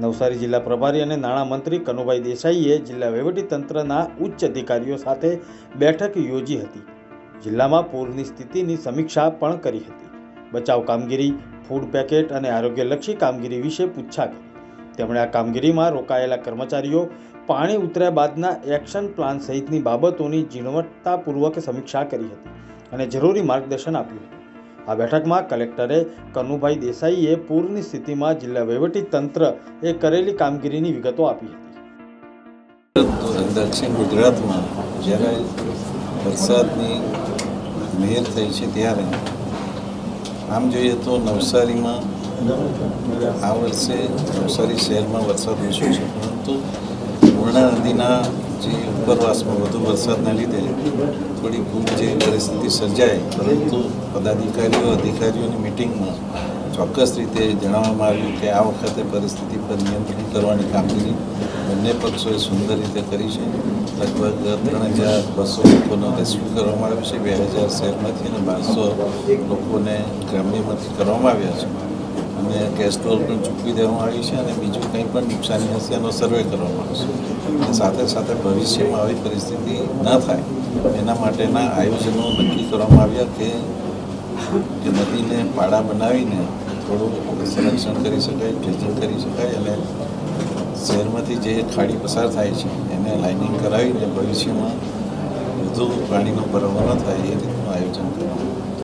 નવસારી જિલ્લા પ્રભારી અને નાણામંત્રી કનુભાઈ દેસાઈએ જિલ્લા વહીવટીતંત્રના ઉચ્ચ અધિકારીઓ સાથે બેઠક યોજી હતી. જિલ્લામાં પૂરની સ્થિતિની સમીક્ષા પણ કરી હતી. બચાવ કામગીરી, ફૂડ પેકેટ અને આરોગ્યલક્ષી કામગીરી વિશે પૂછા કરી. તેમણે આ કામગીરીમાં રોકાયેલા કર્મચારીઓ, પાણી ઉતર્યા બાદના એક્શન પ્લાન સહિતની બાબતોની ઝીણવટતાપૂર્વક સમીક્ષા કરી હતી અને જરૂરી માર્ગદર્શન આપ્યું હતું. આ બેઠકમાં કલેક્ટરે કનુભાઈ દેસાઈએ પૂરની સ્થિતિમાં જિલ્લા વહીવટી તંત્ર એ કરેલી કામગીરીની વિગતો આપી હતી. દક્ષિણ ગુજરાતમાં જ્યારે વરસાદની મહેર થઈ છે ત્યારે, આમ જોઈએ તો નવસારીમાં આ વર્ષે નવસારી શહેરમાં વરસાદ ઓછો છે, પરંતુ પૂર્ણા નદીના જે ઉપરવાસમાં વધુ વરસાદના લીધે થોડી ખૂબ જેવી પરિસ્થિતિ સર્જાય, પરંતુ પદાધિકારીઓ, અધિકારીઓની મિટિંગમાં ચોક્કસ રીતે જણાવવામાં આવ્યું કે આ વખતે પરિસ્થિતિ પર નિયંત્રણ કરવાની કામગીરી બંને પક્ષોએ સુંદર રીતે કરી છે. લગભગ ત્રણ હજાર બસો લોકોનો રેસ્ક્યુ કરવામાં આવ્યો છે. બે હજાર શહેરમાંથી અને બારસો લોકોને ગ્રામ્યમાંથી કરવામાં આવ્યા છે. અને સ્ટોલ પણ ચૂકવી દેવામાં આવી છે અને બીજું કંઈ પણ નુકસાની હશે એનો સર્વે કરવામાં આવશે. સાથે સાથે ભવિષ્યમાં આવી પરિસ્થિતિ ન થાય, એના માટેના આયોજનો નક્કી કરવામાં આવ્યા કે જે નદીને પાડા બનાવીને થોડું સંરક્ષણ કરી શકાય ડ્રેજિંગ કરી શકાય અને શહેરમાંથી જે ખાડી પસાર થાય છે એને લાઇનિંગ કરાવીને ભવિષ્યમાં વધુ પાણીનો ભરાવો ન થાય એ રીતનું આયોજન કરવામાં